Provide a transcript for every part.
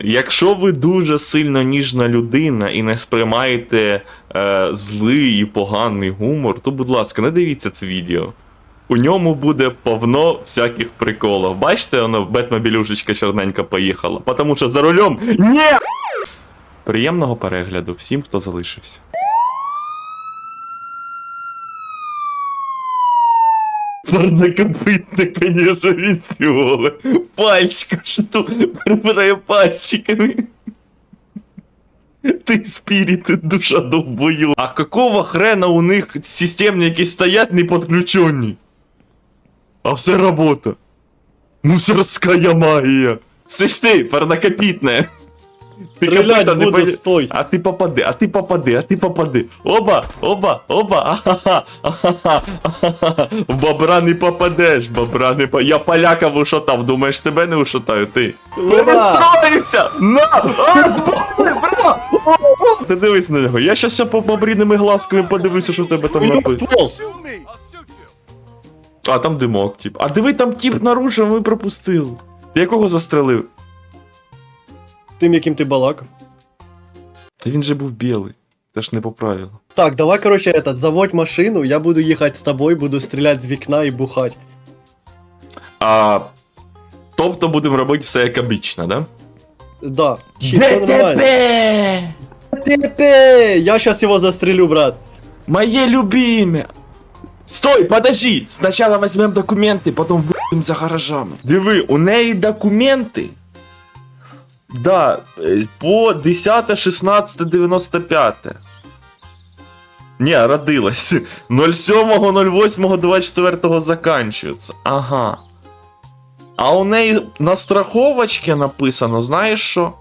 Якщо ви дуже сильно ніжна людина і не сприймаєте е, злий і поганий гумор, то, будь ласка, не дивіться це відео. У ньому буде повно всяких приколів. Бачите, воно бетмобілюшечка чорненька поїхала. Потому що за рулем. Ні! Приємного перегляду всім, хто залишився. Парнокопытно, конечно, весело. Пальчиком что прибирає пальчиками. Ти спіріт, душа довбою. А какого хрена у них системники стоять не подключені? А все работа. Мусорская магия. Слышь ты, парнокопитная. Ты Стрелять не буду, поди- стой. А ти попади, а ти попади, а ти попади. Оба, оба, оба, ахаха, ахаха, ахаха. В бобра не попадеш, бобра не по... Я поляков ушатав, думаєш, тебе не ушатаю, ти. Ура! Перестроївся! На! А, бобри, бра! Ти дивись на нього, я щас ще по бобріними глазками подивлюся, що в тебе там нього написано. ствол. А там димок, тип. А диви, там тип нарушив, ми пропустили. Ти якого застрелив? Тим, яким ти балакав. Та він же був білий. Це ж не по правилу. Так, давай, короче, этот, заводь машину, я буду їхати з тобою, буду стріляти з вікна і бухать. А, тобто будемо робити все як обично, да? Да. Чи нормально? ДТП! Я сейчас его застрелю, брат. Мое любимое. Стой, подожди! Сначала возьмем документы, потом будем за гаражами. Диви, у неї документи. Да, е, по 10, 16, 95. Не, родилась. 07.08.24 заканчується. Ага. А у неї на страховочці написано, знаєш що?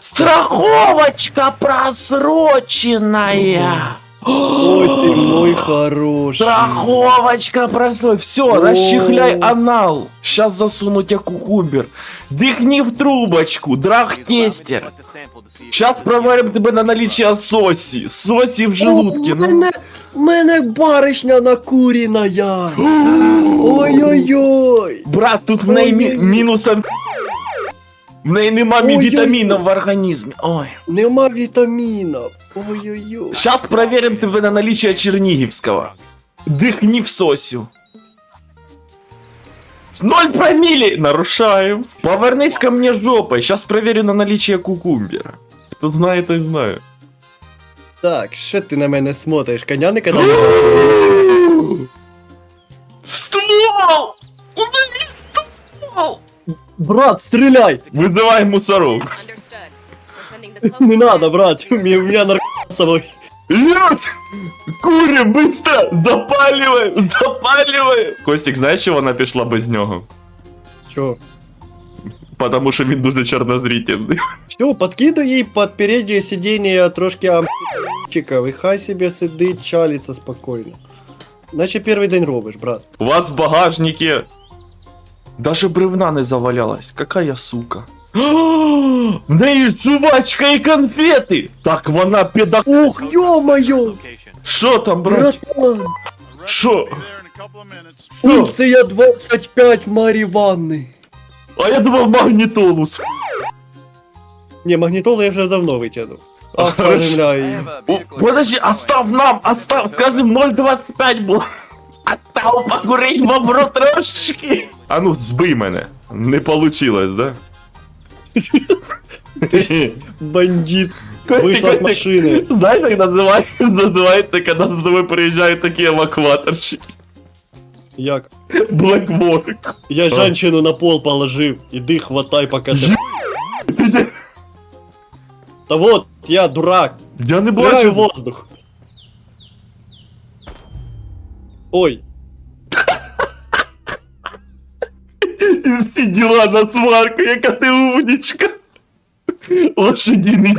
Страховочка просроченная. Ой, ты мой хороший. Страховочка просроченная. Все, расчехляй анал. Сейчас засуну тебя кукумбер. Дыхни в трубочку, драг-тестер. Сейчас проверим тебе на наличие сосі. Сосі в желудке. У Ну. мене, у мене баришня накурена. Ой-ой-ой. Брат, тут в неї мі- мінусом. В неї нема мі- Ой-ой-ой. вітамінів в організмі. Ой. Нема вітамінів. Ой-ой-ой. Сейчас проверим тебе на наличие Черниговского. Дыхни в сосю. С ноль промили! Нарушаем. Повернись ко мне жопой. Сейчас проверю на наличие кукумбера. Кто знает, той знает. Так, що ти на мене смотриш? Коня не кидав? Ну, Ствол! Убери ствол! Брат, стріляй! Вызывай мусорок. Не надо, брат, у меня, у меня наркотик с собой. Лед! Курим, быстро! Запаливаем! Запаливаем! Костик, знаєш, чого вона пішла без нього? Чо? Потому що він дуже чорнозрительний. Все, подкидывай ей под переднее сиденье трошки амчиков, и хай себе сидить, чалиться спокойно. Наче перший день робиш, брат. У вас в багажнике даже бревна не завалялась. Какая сука. В неї жувачка і конфети! Так вона педа... Ух, ё-моё! Що там, брат? Братан! Що? Що? Унція 25 Марі Ванни. А я думав магнітолус. Не, магнітолу я вже давно витягнув. Хорошо. Оформляю. О, подожди, остав нам, остав, скажем 0,25 було. Остав покурить бобру трошечки. А ну, збий мене. Не получилось, да? Бандит. З Костик, машини. Знаешь, как называется, называется, когда за тобой приезжают такие эвакуаторщики? Як? Блэкворк. Я женщину на пол положив. Іди хватай, пока ти. Та вот, я дурак. Я не бачу. воздух. Ой, Всі діла на сварку, яка ти умнічка. Лошадіний.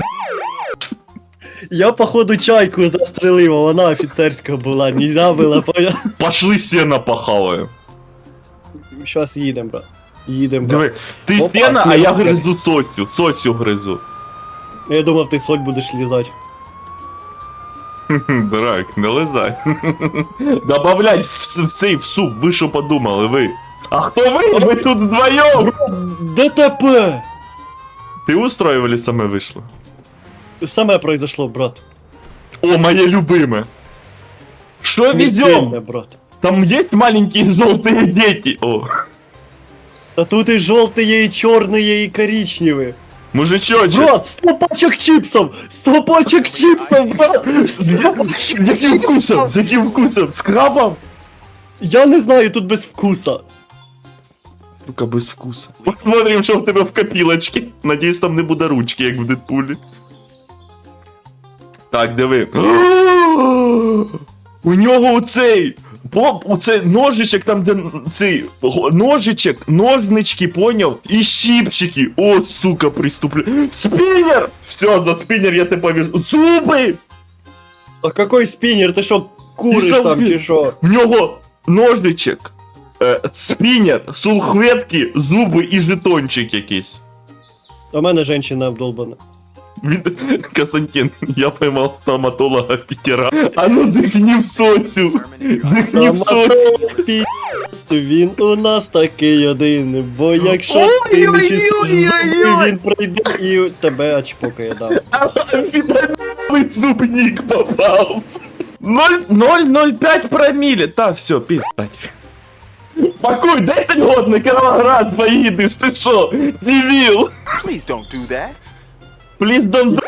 я походу чайку застрелив, а вона офіцерська була, нельзя було понял. Пошли сено похаваю. Щас їдем, брат. Їдем, брат. Диви, ти Опа, стена, а я снігок. гризу соцю, соцю гризу. Я думав, ти соль будеш лізати. Дурак, не лизай. Добавлять в, с- в цей в суп, ви що подумали, ви? А хто ви? Ми тут вдвоєм! ДТП! Ти устроїв или саме вийшло? Саме произошло, брат. О, моє любиме! Що Смертельно, везем? брат. Там є маленькі жовті діти. О. А тут и желтые, и черные, и коричневые. Мужичочек. Брат, 100 пачек чипсов! 100 пачек чипсов, брат! З я- з яким вкусом? З яким вкусом? З крабом? Я не знаю, тут без вкуса. Сука, без вкуса. Посмотрим, що в тебе в копілочці. Надіюсь, там не буде ручки, як в Дедпулі. Так, диви. У нього оцей. Поп, оцей ножичок там, де цей ножичок, ножнички, поняв? І щипчики. О, сука, приступлю. Спіннер! Все, за спіннер я тебе повіжу. Зуби! А какой спиннер? Ты что, куришь И там, чи шо? В нього ножничок, е, спіннер, сулхветки, зуби і жетончик якийсь. А в мене женщина обдолбана. Він Константин, я поймав стоматолога Пітера. А ну дихні в сосю. Дихні в сосю. Пі***, Він у нас такий один, бо якщо Ой, ти ой, не чистиш ой, ой, зуби, ой. він прийде і тебе очпокає, да. Вітамінний зубник попався. 0,005 промілі. Та, все, піздать. Пакуй, 10 год на Кіровоград поїдеш, ти що? Дебіл. Please don't do that. Пліз дон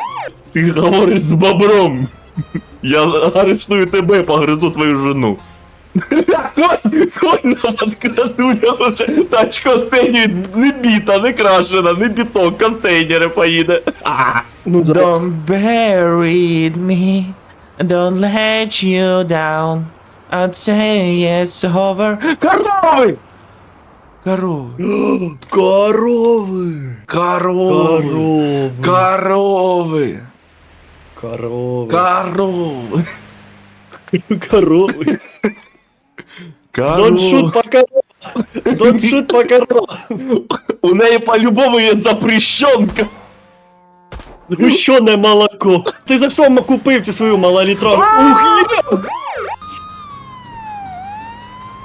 Ти говориш з бобром. Я арештую тебе, погризу твою жену. Конь, конь нам открадує вже. Тачка оцінюють не біта, не крашена, не біток, контейнери поїде. А. Ну да. Don't bury me, don't let you down. I'd say it's over. Корови! Корови. Корови! Корови. Корови! Корови. Корови! Корови. Корови! Don't shoot по коровам! Don't shoot по коровам! У неї по-любому є запрещенка. Гущене молоко! Ти за що м- купив цю свою малолітровку? Ух, є!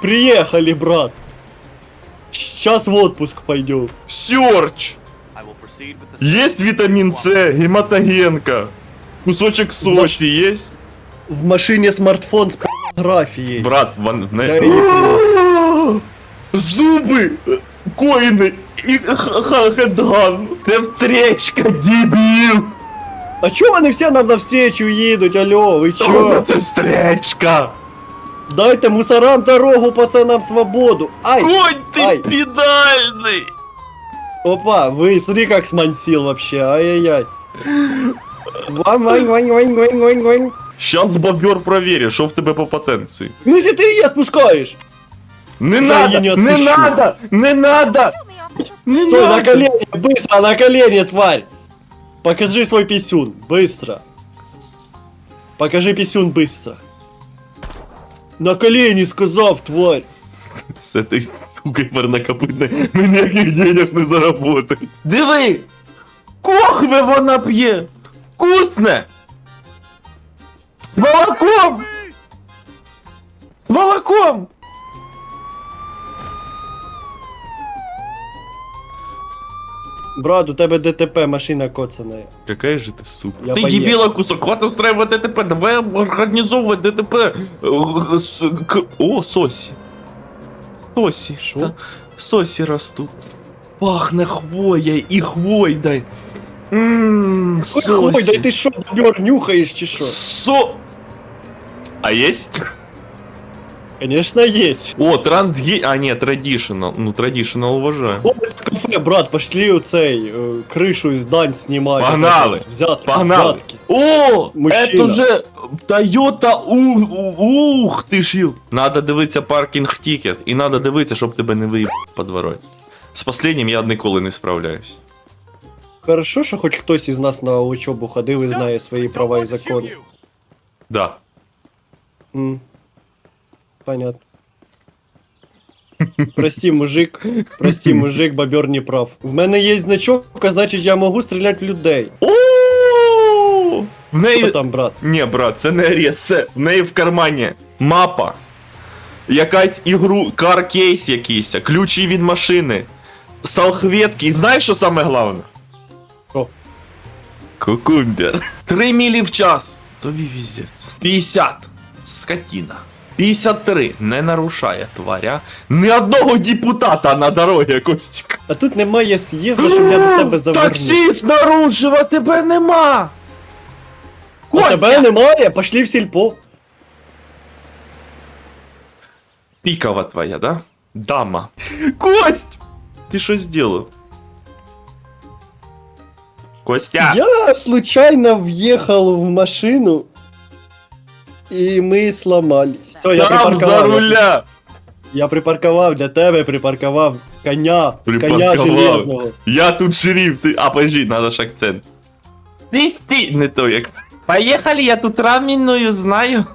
Приехали, брат! Сейчас в отпуск пойдем. Сёрч. I will proceed with the Есть витамин С, гематогенка. Кусочек соси есть? В машине смартфон с фотографией. Брат, вон, в Я не... її- Зубы, коины и хедган. Це встречка, дебил. А чё вони всі нам навстречу їдуть, алло, ви чё? Це встречка. Дайте мусорам дорогу, пацанам свободу. Ай! Конь ты Ай. педальный. Опа, вы смотри как смансил вообще, ай-яй-яй. Вань, вань, вань, вань, вань, вань, вань. Сейчас бобер проверит, что в тебе по потенции. В смысле ты ее отпускаешь? Не Я надо, її не не отпущу. надо, не надо. Не Стой, на надо. колени, быстро, на колени, тварь! Покажи свой писюн, быстро. Покажи писюн быстро. На колени сказав, тварь. С этой стукой парнокопытной ми ніяких денег не заработаємо. Диви! Кохве вона п'є! Вкусне! З молоком! З молоком! Брат, у тебе ДТП, машина коцаная. Какая же ты сука. Я ты поехал. дебила кусок, хватит устраивать ДТП, давай организовывать ДТП. Э, с- к- О, соси. Соси. Шо? Да, Соси растут. Пахне хвоя и хвойдай. Ммм, Ой, Ой, да ты шо, бобер, нюхаешь, чи шо? Со... А есть? Конечно, есть. О, трансге... А, нет, традиционал. Ну, традиционал уважаю. О, кафе, брат, пошли у цей, э, крышу из дань снимать. Погнали. Взятки, Погнали. взятки. О, Мужчина. это же Toyota У... У- Ух ти ж. ю. Надо дивитися паркінг тікет. І надо дивитися, щоб тебе не виїб по двороті. З последнім я ніколи не справляюсь. Хорошо, що хоч хтось із нас на учебу ходив і знає свої права і закони. Да. М. Понятно. Прости, мужик, прости, мужик, бобер не прав. В мене є значок, а значить я можу стріляти в людей. О! В Що неї. там, брат? Ні, брат, це не арест, це в неї в кармані мапа. Якась ігру, каркейс якийсь, ключі від машини, салфетки. І знаєш, що саме головне? О. Кукумбер. 3 мілі в час. Тобі віздець. 50. Скотіна. 53. Не нарушає тваря. Ні одного депутата на дорогі, Костік. А тут немає з'їзду, щоб я до тебе завернув. Таксіст нарушив, а тебе нема. А тебе немає, пошли в сільпо. Пікова твоя, да? Дама. Кость! Ти що зробив? Костя! Я случайно въехал в машину, и мы сломались. Все, я Там за руля! Я припарковав для тебе, припарковав коня, коня железного. Я тут шериф, ти. А, подожди, надо ж акцент. Ти, ти, не то як. Поїхали, я тут рамінную знаю.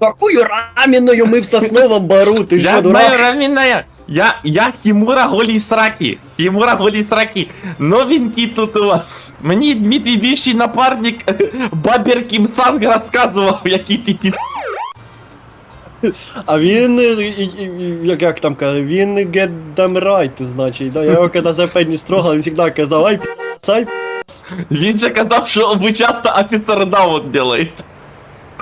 Какую раменную мы в сосновом бару, ты Я что, знаю дурак? рамінная. Я, я Хімура голі сраки. Хімура голі сраки. Новенький тут у вас. Мені Дмитрій більший напарник Бабер Кімсанг розказував, який ти під... А він, е, і- і- і- як, як там каже, він get them right, значить, да? Я його коли за пенні строгав, він завжди казав, ай, п***ц, ай, п***ц». Він же казав, що ви часто офіцер даун делаєте.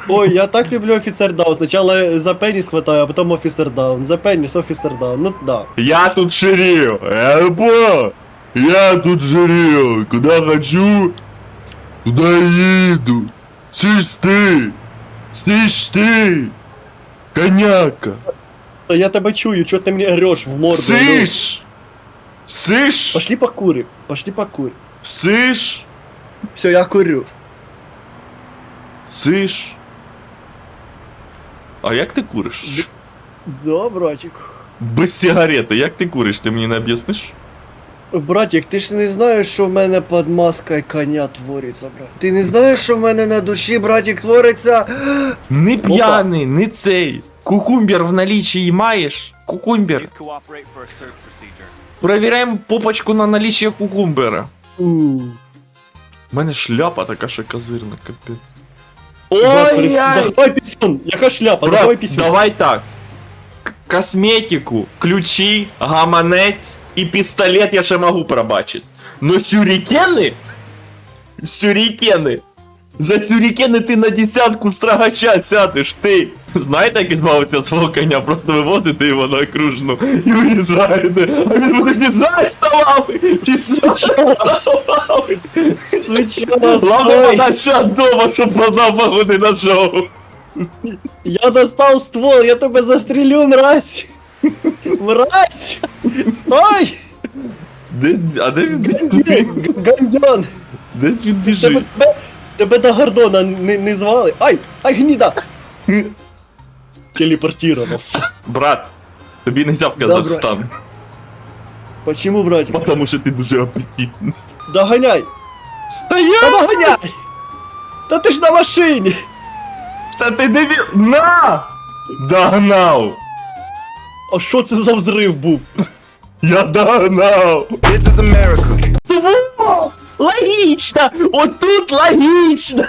Ой, я так люблю офіцер даун. Спочатку за пеніс хватаю, а потім офіцер даун. За пеніс, офіцер даун. Ну да. Я тут шериф. Эпа! Я тут шериф. Куда хочу, туда и еду. Слышь ты! Слышь ты! Коняка! Та Я тебе чую, чого ти мені ореш в морду? Слышь! Слышь! Пошли покурим, пошли покурим. Слышь! Все, я курю. Слышь! А як ти куриш? Да, братик. Без сигарети, як ти куриш, ти мені не об'ясниш? Братик, ти ж не знаєш, що в мене під маскою коня твориться, брат. Ти не знаєш, що в мене на душі, братик, твориться. Не п'яний, не цей. Кукумбер в налічі маєш? Кукумбер. Провіряємо попочку на наліччя кукумбера. У. У мене шляпа така ще козирна, капець. Брат, Ой, Заховай пісюн. Яка шляпа, заховай пісюн. давай так. К- Косметику, ключі, гаманець і пістолет я ще можу пробачити. Но сюрікени? Сюрікени. За сюрікени ти на десятку страгача сядеш, ти. Знаєте, як збавиться свого коня? Просто вивозите його на окружну і уїжджаєте. А він буде ставами. Звичайно, Главное стой. подача дома, щоб познав погоди на шоу. Я достав ствол, я тебе застрелю, мразь. Мразь. Стой. Десь, а де він Гандон. Десь він біжить. тебе, тебе до Гордона не, не звали? Ай, ай, гніда! Телепортировался. Брат, тобі не взяв Казахстан, Почему, братик? тому що ти дуже апетитний. Догоняй! Та Стояв! догоняй! Та ти ж на машині! Та ти вір... На! Догнав! А що це за взрив був? Я догнав! Во! Логічно! Отут логічно!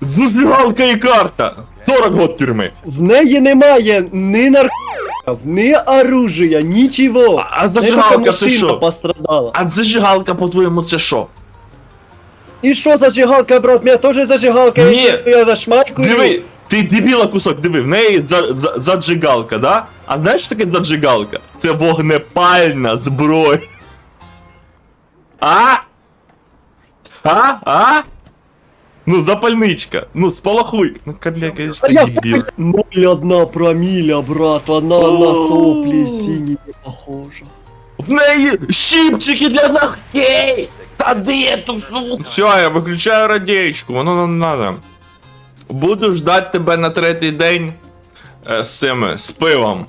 Зажигалка і карта! 40 год тюрми! В неї немає ні наркотиків, ні оружия, нічого. А- а зажигалка це що? пострадала. А зажигалка, по-твоєму, це що? І що зажигалка, брат? У мене теж зажигалка, Ні. я- я зашмалькую. Диви, ти дебіла кусок, диви, в неї за, за, заджигалка, да? А знаєш, що таке заджигалка? Це вогнепальна зброя. А? А? А? Ну, запальничка. Ну, спалахуй. Ну, кабля, конечно, А я дебіл. 0,1 проміля, брат, вона на соплі сині не похожа. В неї щипчики для ногтей! Сади эту суку! Все, я виключаю радієчку, воно нам надо. Буду ждать тебе на третій день е, з цими, з пивом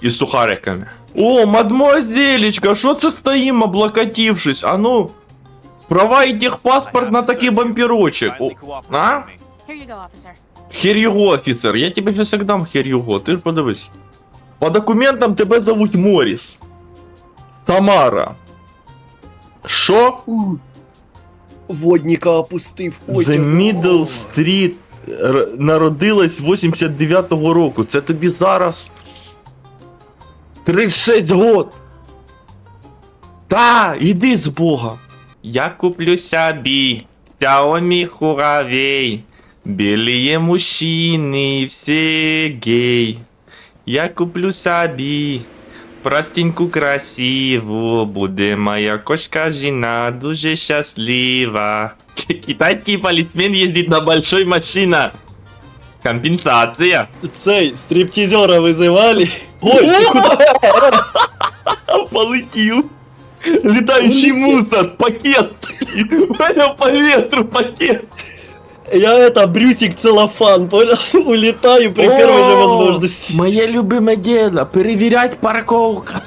і сухариками. О, мадмуазелечка, що це стоїмо, облокотившись? А ну, права і техпаспорт на такий бампірочек. О, а? Here you go, officer. Хер його, офіцер, я тебе сейчас як дам хер його, ти ж подивись. По документам тебе зовуть Моріс. Самара. Що? Водника опустив. Ой, The. Middle Street народилась 89-го року. Це тобі зараз 36 год. Та, іди з Бога. Я куплю собі Xiaomi Huawei. Белые мужчины, все гей. Я куплю собі простеньку красиву, буде моя кошка жена дуже щаслива. К- Китайский полисмен ездит на большой машине. Компенсация. Цей, стриптизера вызывали. Ой, ты куда? Полетів. Летающий мусор, пакет. Понял, по ветру пакет. Я это, брюсик целлофан, понял? Улетаю при первой же возможности. Моє любиме дело, перевірять парковка.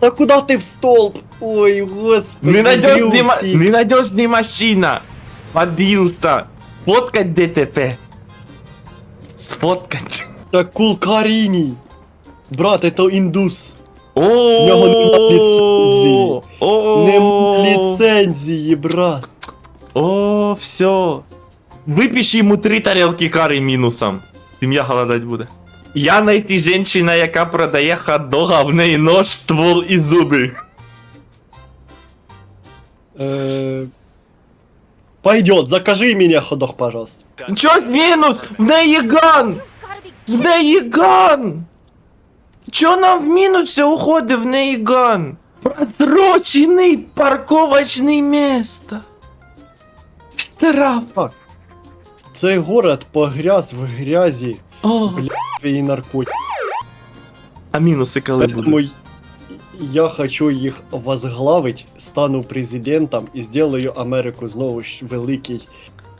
А куда ты в столб? Ой, господи, Ненадежный, ма- брюсик. ненадежный машина. Побился. Сфоткать ДТП. Сфоткать. Так кулкарини. Брат, это индус. О, нього нема ліцензії. О, Не лицензии, брат. О, все. Випиши йому три тарелки кари мінусом. Сім'я голодать буде. Я найти женщина, яка продає хот-дога, в неї нож, ствол і зуби. Э, Пойдет, закажи меня ходох, пожалуйста. Чо мінус? В неї ган! Gotta be В неї ган! Чо нам в мінус все уходить в неї ган? Просрочений парковочний место. Штраф. Цей город погряз в грязі О, і наркотиків. а мінуси коли будуть? Поэтому я хочу їх возглавить, стану президентом і сделаю Америку знову ж великий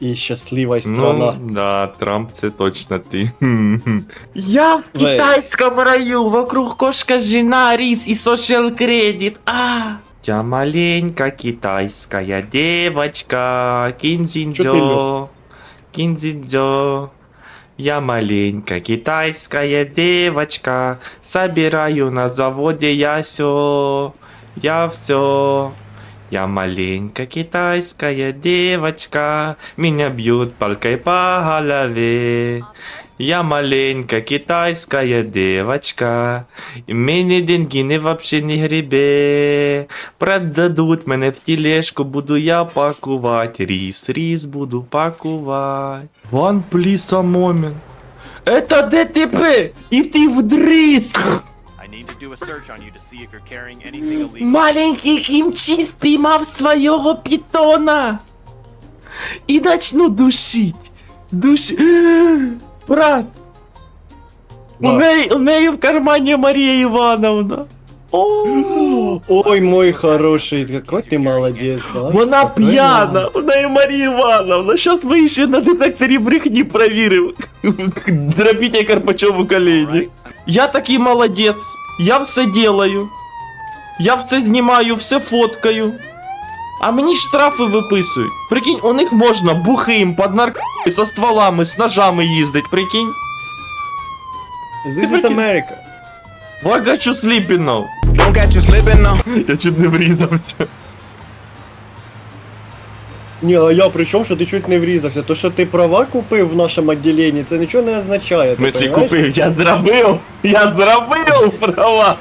і щаслива страна. Ну, да, Трамп це точно ти. Я в Вей. китайском раю, вокруг кошка, жена, рис и social кредит. А! Я маленькая китайская девочка, Чё ты кинзиндзё, кинзиндзё. Я маленькая китайская девочка, собираю на заводе я все, я все. Я маленькая китайская девочка, меня бьют палкой по голове. Я маленькая китайская девочка, мне деньги не вообще не гребе. Продадут мене в тележку, буду я пакувати. Рис, рис буду пакувати. One please a moment. Это ДТП! І ти вдриск! I need to do a search on you to see if you're carrying anything illegal. Маленький кімчі спіймав свого питона. І начну душить. Душ... Брат. У неї, у неї в кармані Марія Івановна. О, Ой, мой хороший, какой ты молодец, да? вона п'яна, у неї Марія Івановна. Щас ми ще на детекторі брехні провірив. Дробіть Карпачову колені. Я такий молодець. Я все делаю. Я все знімаю, все фоткаю. А мені штрафи виписують. Прикинь, у них можна бухим, під наркотиками, со стволами, з ножами їздить, прикинь. This is America. Why got you sleeping now? Don't catch you slipping now. Я чуть не врізався. Ні, а я при чому, що ти чуть не врізався? То, що ти права купив в нашому відділенні, це нічого не означає. В ти смысле понимаєш? купив? Я зробив! Я зробив права!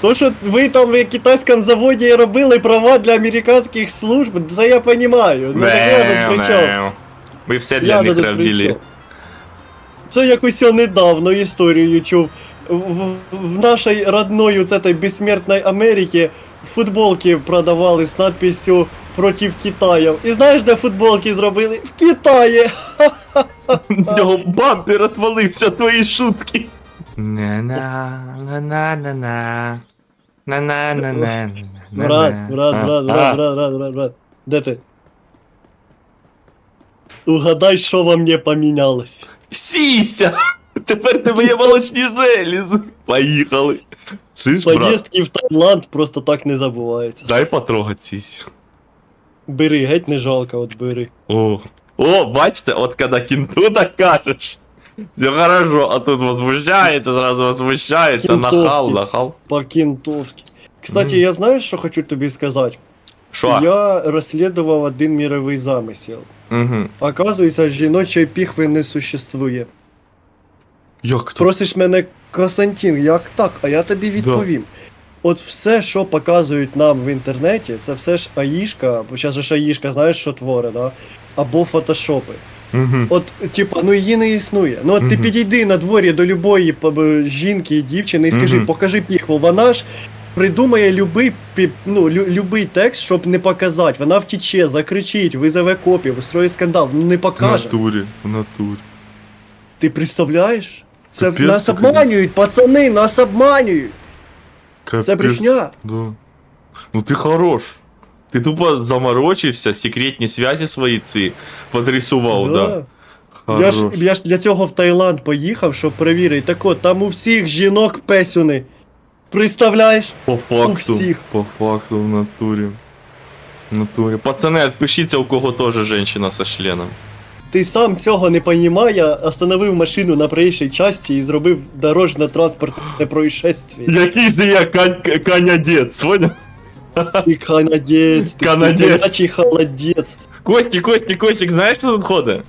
То, що ви там в китайському заводі робили права для американських служб, це я розумію. Ну так я тут при чому? Ми все Я для них тут при робили. чому? Це якось я недавно історію чув. В, в, нашій родной вот этой безсмертной Америке футболки продавали з надписью «Против Китаю». І знаєш, де футболки зробили? В Китаї! З нього бампер отвалився, твої шутки. На-на-на-на. На-на-на-на. Брат, брат, брат, брат, брат, брат, брат, брат. Де ти? Угадай, що во мне помінялось. Сіся! Тепер тебе є молочні желізи. Поїхали. Слышь, брат, Поїздки в Таїланд просто так не забуваються. дай потрогать сісю. Бери, геть не жалко, от бери. О, о, бачите, от когда кенту так кажеш. Все хорошо, а тут возмущается, сразу возмущается, нахал, нахал. По-кентовськи. Кстати, я знаєш, що хочу тобі сказати? Шо? Я розслідував один міровий замисел. Угу. Оказується, жіночої піхви не существує. Як то? Просиш мене, Константин, як так? А я тобі відповім. От все, що показують нам в інтернеті, це все ж аїшка, бо зараз же ж аїшка, знаєш, що твори, да? Або фотошопи. Угу. От, типа, ну її не існує. Ну от ти Мгм. підійди на дворі до любої п- жінки і дівчини і скажи, Мгм. покажи піхву. Вона ж придумає любий, пі- ну, лю- любий текст, щоб не показати. Вона втіче, закричить, визове копію, устроїть скандал, ну не В покаже. натурі, в натурі. Ти представляєш? Це Капець, нас це, обманюють, пацани, нас обманюють. Це Капець. брехня. Да. Ну ти хорош. Ти тупо заморочився, секретні зв'язі свої ці подрисував, да. Да. Я ж, я ж для цього в Таїланд поїхав, щоб перевірити. Так от, там у всіх жінок песюни. Представляєш? По факту. всіх. По факту в натурі. В натурі. Пацани, відпишіться, у кого теж жінка со членом. Ти сам цього не понімає, остановив машину на проїжджій часті і зробив дорожньо-транспортне происшествие. Який же я кань, канядець, понял? Ти канадець, ти Канадець. канадячий холодець. Костик, Костик, Костик, знаєш, що тут ходить?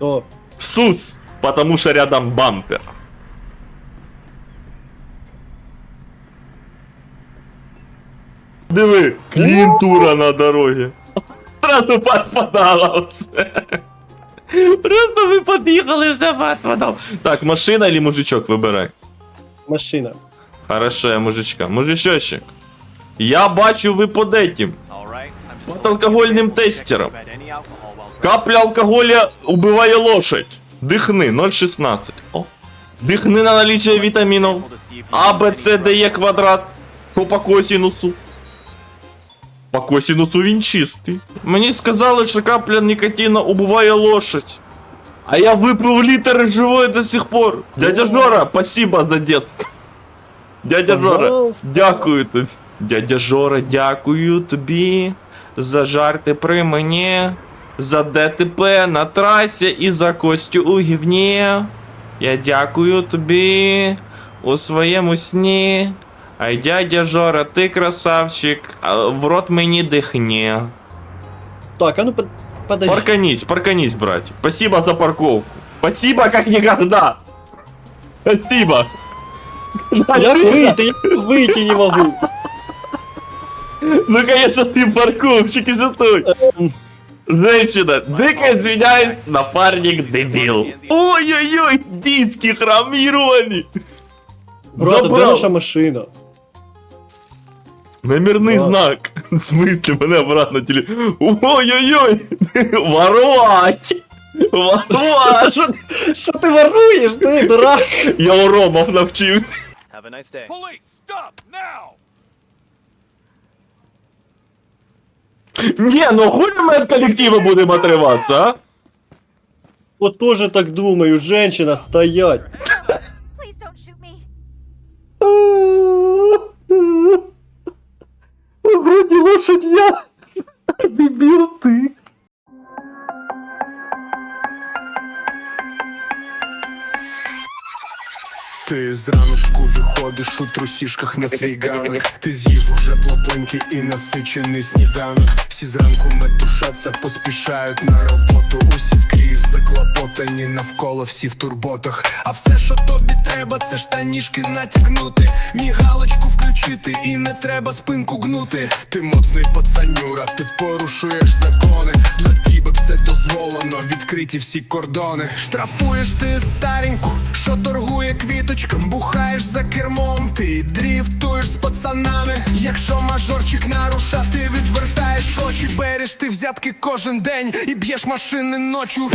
О, Сус, потому что рядом бампер. Диви, клієнтура на дорогі. Сразу подпадало все. Просто ви під'їхали, все подпадало. Так, машина или мужичок, вибирай. машина. Хорошо, я мужичка. Мужичочек. Я бачу, ви. I'm just Под алкогольним тестером. Капля алкоголя убиває лошадь. Дихни, 0,16. О. Дихни на наличие вітамінів. А, Б, С, Д, Е квадрат. Що по косінусу? По косінусу він чистий. Мені сказали, що капля нікотина убиває лошадь. А я випив літр і живой до сих пор. Дядя Жора, спасибо за детство. Дядя Жора, дякую тобі. Дядя Жора, дякую тобі за жарти при мені, за ДТП на трасі і за Костю у гівні. Я дякую тобі у своєму сні. Ай, дядя Жора, ти красавчик, а в рот мені дихні. Так, а ну под- подожди. Парканись, парканись, брать. Спасибо за парковку. Спасибо, как никогда. Спасибо. Як вийти? Я вийти не можу. Ну, конечно, ты парковщик и жутой. Женщина, дико извиняюсь, напарник дебил. Ой-ой-ой, диски хромировані. Брат, де наша машина? Номерний Да. знак. В смысле, мене обратно теле. Ой-ой-ой. Воровать. Воровать. Що ти воруєш, ти дурак? Я у Ромов навчився. Have a nice day. Police, stop now! Не, ну хули мы от коллектива будем отрываться, а? Вот тоже так думаю, женщина, стоять. Please don't shoot me. Вроде лошадь я, дебил ты. Ти зраночку виходиш у трусішках на свій ганок Ти з'їв уже плотленький і насичений сніданок. Всі зранку метушаться, поспішають на роботу. Усі скрізь заклопотані навколо всі в турботах. А все, що тобі треба, це штанішки натягнути. Мігалочку включити і не треба спинку гнути. Ти моцний пацанюра, ти порушуєш закони. Для тебе все дозволено, відкриті всі кордони. Штрафуєш ти стареньку, що торгує квіточком Бухаєш за кермом, ти дріфтуєш з пацанами. Якщо мажорчик наруша, ти відвертаєш очі Береш ти взятки кожен день і б'єш машини ночу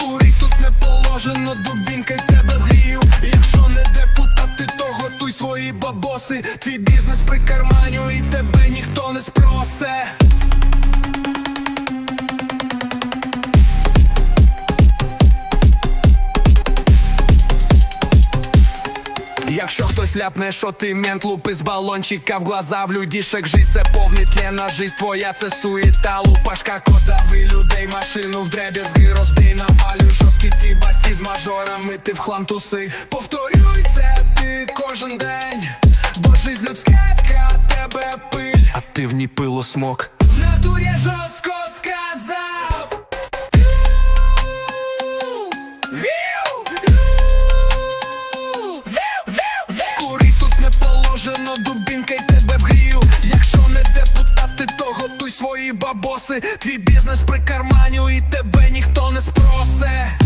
Курить тут не положено, дубінка й тебе вгрію Якщо не депутат, ти то готуй свої бабоси. Твій бізнес при карманю і тебе ніхто не спросе Якщо хтось ляпне, що ти мент лупи з балончика в глаза в людішек Жизнь це повний тлена, жизнь твоя це суєта Лупашка коздави людей, машину в дреб'язги розбій Навалюй жорсткі ті басі з мажорами, ти в хлам туси. Повторюй це ти кожен день Бо жизнь людська тебе пиль. А ти в ній пило смок В натурі жорстко боси, твій бізнес при карманю і тебе ніхто не спросе.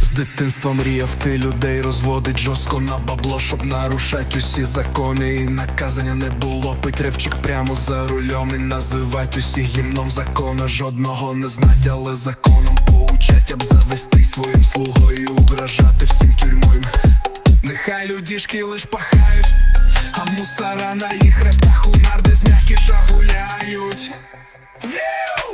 З дитинства мріяв ти людей розводить жорстко на бабло, щоб нарушать усі закони. І наказання не було. Пить ревчик прямо за рулем і називать усіх гімном закона. Жодного не знать, але законом поучать, аб завести своїм слугою угрожати всім тюрмою. Нехай людішки лиш пахають, а мусора на їх рептах у нарди з м'якіша New